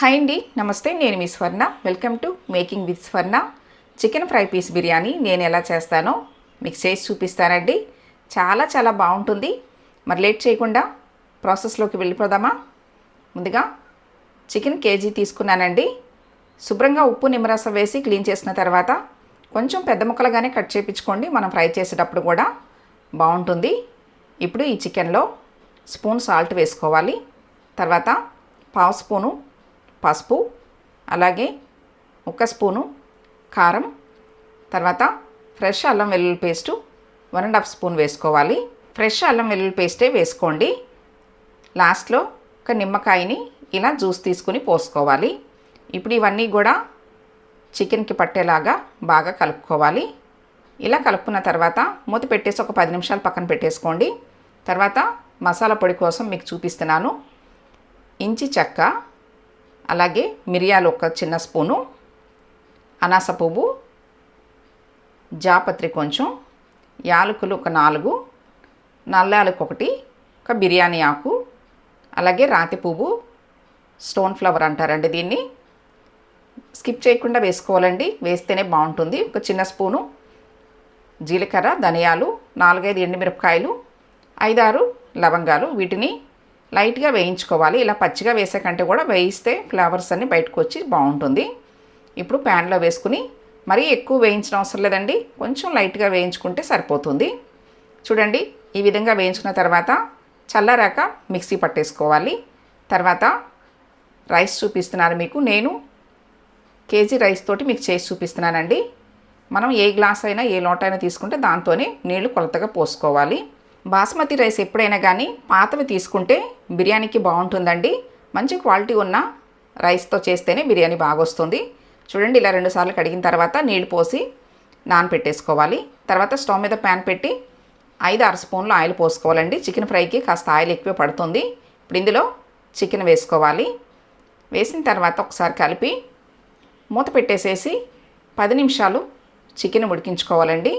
Hi అండి నమస్తే నేను మీ Swarna. Welcome to making with Swarna chicken fry piece biryani నేను ఎలా చేస్తానో మీకు చేసి చూపిస్తానండి. చాలా చాలా బాగుంటుంది. మరి లేట్ చేయకుండా ప్రాసెస్లోకి వెళ్ళిపోదామా? ముందుగా చికెన్ కేజీ తీసుకున్నానండి. శుభ్రంగా ఉప్పు నిమ్మరసం వేసి క్లీన్ చేసిన తర్వాత కొంచెం పెద్ద ముక్కలుగానే కట్ చేయించుకోండి మనం ఫ్రై చేసేటప్పుడు కూడా బాగుంటుంది. ఇప్పుడు ఈ చికెన్లో స్పూన్ సాల్ట్ వేసుకోవాలి. తర్వాత పావు స్పూను పసుపు అలాగే ఒక స్పూను కారం తర్వాత ఫ్రెష్ అల్లం వెల్లుల్లి paste one and half spoon వేసుకోవాలి. ఫ్రెష్ అల్లం వెల్లుల్లి పేస్టే వేసుకోండి. లాస్ట్లో ఒక నిమ్మకాయని ఇలా జ్యూస్ తీసుకుని పోసుకోవాలి. ఇప్పుడు ఇవన్నీ కూడా చికెన్కి పట్టేలాగా బాగా కలుపుకోవాలి. ఇలా కలుపుకున్న తర్వాత మూత పెట్టేసి ఒక పది నిమిషాలు పక్కన పెట్టేసుకోండి. తర్వాత మసాలా పొడి కోసం మీకు చూపిస్తున్నాను. ఇంచి చెక్క అలాగే మిరియాలు ఒక చిన్న స్పూను అనాస పువ్వు జాపత్రి కొంచెం యాలకులు ఒక నాలుగు నల్లాలకు ఒకటి ఒక బిర్యానీ ఆకు అలాగే రాతి పువ్వు స్టోన్ ఫ్లవర్ అంటారండి దీన్ని. స్కిప్ చేయకుండా వేసుకోవాలండి వేస్తేనే బాగుంటుంది. ఒక చిన్న స్పూను జీలకర్ర ధనియాలు నాలుగైదు ఎండుమిరపకాయలు ఐదారు లవంగాలు వీటిని లైట్గా వేయించుకోవాలి. ఇలా పచ్చిగా వేసే కంటే కూడా వేయిస్తే ఫ్లేవర్స్ అన్నీ బయటకు వచ్చి బాగుంటుంది. ఇప్పుడు ప్యాన్లో వేసుకుని మరీ ఎక్కువ వేయించిన అవసరం లేదండి. కొంచెం లైట్గా వేయించుకుంటే సరిపోతుంది. చూడండి ఈ విధంగా వేయించుకున్న తర్వాత చల్లారాక మిక్సీ పట్టేసుకోవాలి. తర్వాత రైస్ చూపిస్తున్నాను మీకు. నేను కేజీ రైస్ తోటి మీకు చేసి చూపిస్తున్నానండి. మనం ఏ గ్లాస్ అయినా ఏ లోట అయినా తీసుకుంటే దాంతోనే నీళ్ళు కొలతగా పోసుకోవాలి. బాస్మతి రైస్ ఎప్పుడైనా కానీ పాతవి తీసుకుంటే బిర్యానీకి బాగుంటుందండి. మంచి క్వాలిటీ ఉన్న రైస్తో చేస్తేనే బిర్యానీ బాగా వస్తుంది చూడండి ఇలా రెండుసార్లు కడిగిన తర్వాత నీళ్ళు పోసి నానపెట్టేసుకోవాలి. తర్వాత స్టవ్ మీద ప్యాన్ పెట్టి ఐదు ఆరు స్పూన్లు ఆయిల్ పోసుకోవాలండి. చికెన్ ఫ్రైకి కాస్త ఆయిల్ ఎక్కువ పడుతుంది. ఇప్పుడు ఇందులో చికెన్ వేసుకోవాలి. వేసిన తర్వాత ఒకసారి కలిపి మూత పెట్టేసేసి పది నిమిషాలు చికెన్ ఉడికించుకోవాలండి.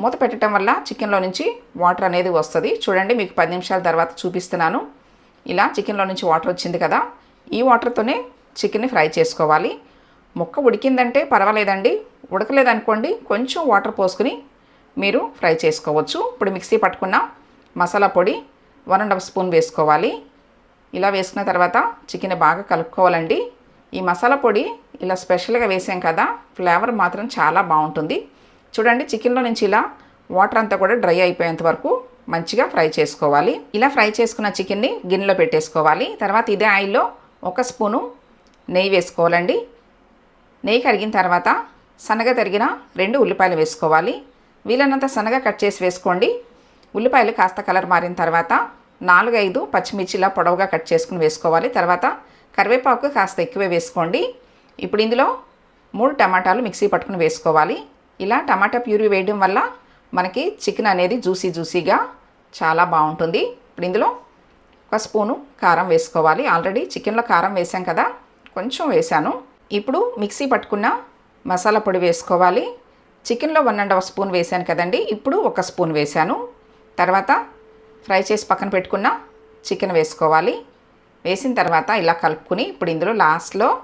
మూత పెట్టడం వల్ల చికెన్లో నుంచి వాటర్ అనేది వస్తుంది. చూడండి మీకు పది నిమిషాల తర్వాత చూపిస్తున్నాను. ఇలా చికెన్లో నుంచి వాటర్ వచ్చింది కదా ఈ వాటర్తోనే చికెన్ని ఫ్రై చేసుకోవాలి. ముక్క ఉడికిందంటే పర్వాలేదండి. ఉడకలేదనుకోండి కొంచెం వాటర్ పోసుకుని మీరు ఫ్రై చేసుకోవచ్చు. ఇప్పుడు మిక్సీ పట్టుకున్న మసాలా పొడి వన్ అండ్ హాఫ్ స్పూన్ వేసుకోవాలి. ఇలా వేసుకున్న తర్వాత చికెన్ బాగా కలుపుకోవాలండి. ఈ మసాలా పొడి ఇలా స్పెషల్గా వేసాం కదా ఫ్లేవర్ మాత్రం చాలా బాగుంటుంది. చూడండి చికెన్లో నుంచి ఇలా వాటర్ అంతా కూడా డ్రై అయిపోయేంత వరకు మంచిగా ఫ్రై చేసుకోవాలి. ఇలా ఫ్రై చేసుకున్న చికెన్ని గిన్నెలో పెట్టేసుకోవాలి. తర్వాత ఇదే ఆయిల్లో ఒక స్పూను నెయ్యి వేసుకోవాలండి. నెయ్యి కరిగిన తర్వాత సన్నగా తరిగిన రెండు ఉల్లిపాయలు వేసుకోవాలి. వీలైనంత సన్నగా కట్ చేసి వేసుకోండి. ఉల్లిపాయలు కాస్త కలర్ మారిన తర్వాత నాలుగైదు పచ్చిమిర్చి ఇలా పొడవుగా కట్ చేసుకుని వేసుకోవాలి. తర్వాత కరివేపాకు కాస్త ఎక్కువే వేసుకోండి. ఇప్పుడు ఇందులో మూడు టమాటాలు మిక్సీ పట్టుకుని వేసుకోవాలి. ఇలా టమాటా ప్యూరీ వేయడం వల్ల మనకి చికెన్ అనేది జ్యూసీ జ్యూసీగా చాలా బాగుంటుంది. ఇప్పుడు ఇందులో ఒక స్పూను కారం వేసుకోవాలి. ఆల్రెడీ చికెన్లో కారం వేసాం కదా కొంచెం వేసాను. ఇప్పుడు మిక్సీ పట్టుకున్న మసాలా పొడి వేసుకోవాలి. చికెన్లో వన్ అండ్ హాఫ్ స్పూన్ వేసాను కదండి ఇప్పుడు ఒక స్పూన్ వేసాను. తర్వాత ఫ్రై చేసి పక్కన పెట్టుకున్న చికెన్ వేసుకోవాలి. వేసిన తర్వాత ఇలా కలుపుకుని ఇప్పుడు ఇందులో లాస్ట్లో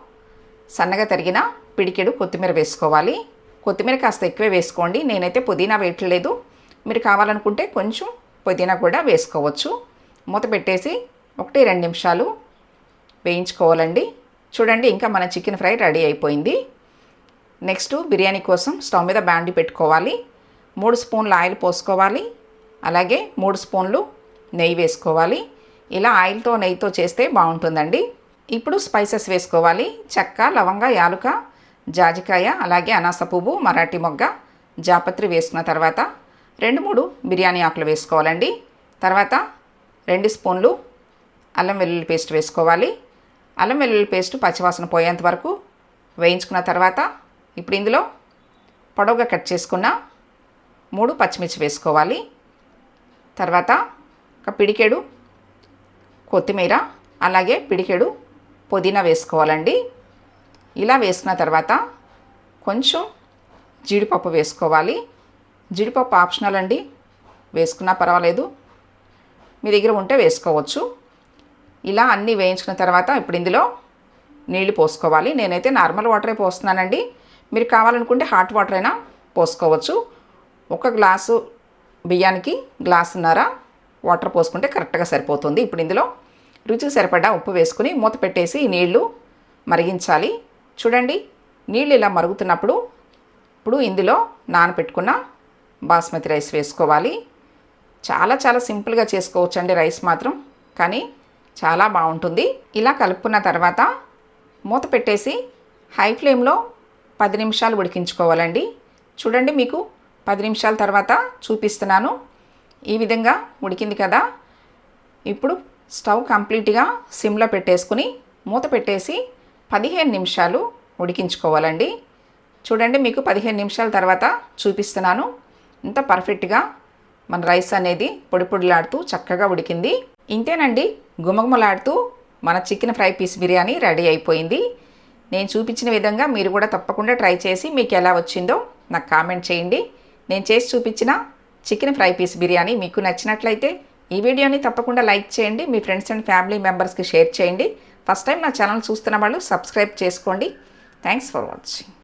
సన్నగా తరిగిన పిడికెడు కొత్తిమీర వేసుకోవాలి. కొత్తిమీర కాస్త ఎక్కువే వేసుకోండి. నేనైతే పుదీనా వేయట్లేదు. మీరు కావాలనుకుంటే కొంచెం పుదీనా కూడా వేసుకోవచ్చు. మూత పెట్టేసి ఒకటి రెండు నిమిషాలు వేయించుకోవాలండి. చూడండి ఇంకా మన చికెన్ ఫ్రై రెడీ అయిపోయింది. నెక్స్ట్ బిర్యానీ కోసం స్టవ్ మీద బ్యాండి పెట్టుకోవాలి. మూడు స్పూన్లు ఆయిల్ పోసుకోవాలి. అలాగే మూడు స్పూన్లు నెయ్యి వేసుకోవాలి. ఇలా ఆయిల్తో నెయ్యితో చేస్తే బాగుంటుందండి. ఇప్పుడు స్పైసెస్ వేసుకోవాలి. చెక్క లవంగ యాలుక జాజికాయ అలాగే అనాస పువ్వు మరాఠీ మొగ్గ జాపత్రి వేసుకున్న తర్వాత రెండు మూడు బిర్యానీ ఆకులు వేసుకోవాలండి. తర్వాత రెండు స్పూన్లు అల్లం వెల్లుల్లి పేస్ట్ వేసుకోవాలి. అల్లం వెల్లుల్లి పేస్ట్ పచ్చివాసన పోయేంత వరకు వేయించుకున్న తర్వాత ఇప్పుడు ఇందులో పొడవుగా కట్ చేసుకున్న మూడు పచ్చిమిర్చి వేసుకోవాలి. తర్వాత ఒక పిడికెడు కొత్తిమీర అలాగే పిడికెడు పుదీనా వేసుకోవాలండి. ఇలా వేసుకున్న తర్వాత కొంచెం జీడిపప్పు వేసుకోవాలి. జీడిపప్పు ఆప్షనల్ అండి. వేసుకున్నా పర్వాలేదు. మీ దగ్గర ఉంటే వేసుకోవచ్చు. ఇలా అన్నీ వేయించుకున్న తర్వాత ఇప్పుడు ఇందులో నీళ్ళు పోసుకోవాలి. నేనైతే నార్మల్ వాటరే పోస్తున్నానండి. మీరు కావాలనుకుంటే హాట్ వాటర్ అయినా పోసుకోవచ్చు. ఒక గ్లాసు బియ్యానికి గ్లాసున్నర వాటర్ పోసుకుంటే కరెక్ట్గా సరిపోతుంది. ఇప్పుడు ఇందులో రుచికి సరిపడా ఉప్పు వేసుకుని మూత పెట్టేసి నీళ్ళు మరిగించాలి. చూడండి నీళ్ళు ఇలా మరుగుతున్నప్పుడు ఇప్పుడు ఇందులో నానబెట్టుకున్న బాస్మతి రైస్ వేసుకోవాలి. చాలా చాలా సింపుల్గా చేసుకోవచ్చండి రైస్ మాత్రం కానీ చాలా బాగుంటుంది. ఇలా కలుపుకున్న తర్వాత మూత పెట్టేసి హై ఫ్లేమ్లో పది నిమిషాలు ఉడికించుకోవాలండి. చూడండి మీకు పది నిమిషాల తర్వాత చూపిస్తున్నాను. ఈ విధంగా ఉడికింది కదా. ఇప్పుడు స్టవ్ కంప్లీట్గా సిమ్లో పెట్టేసుకుని మూత పెట్టేసి పదిహేను నిమిషాలు ఉడికించుకోవాలండి. చూడండి మీకు పదిహేను నిమిషాల తర్వాత చూపిస్తున్నాను. ఇంత పర్ఫెక్ట్గా మన రైస్ అనేది పొడి పొడిలాడుతూ చక్కగా ఉడికింది. ఇంతేనండి గుమగుమలాడుతూ మన chicken fry piece biryani ready అయిపోయింది. నేను చూపించిన విధంగా మీరు కూడా తప్పకుండా ట్రై చేసి మీకు ఎలా వచ్చిందో నాకు కామెంట్ చేయండి. నేను చేసి చూపించిన చికెన్ ఫ్రై పీస్ బిర్యానీ మీకు నచ్చినట్లయితే ఈ వీడియోని తప్పకుండా లైక్ చేయండి. మీ ఫ్రెండ్స్ అండ్ ఫ్యామిలీ మెంబర్స్కి షేర్ చేయండి. ఫస్ట్ టైం నా ఛానల్ చూస్తున్న వాళ్ళు సబ్స్క్రైబ్ చేసుకోండి. Thanks for watching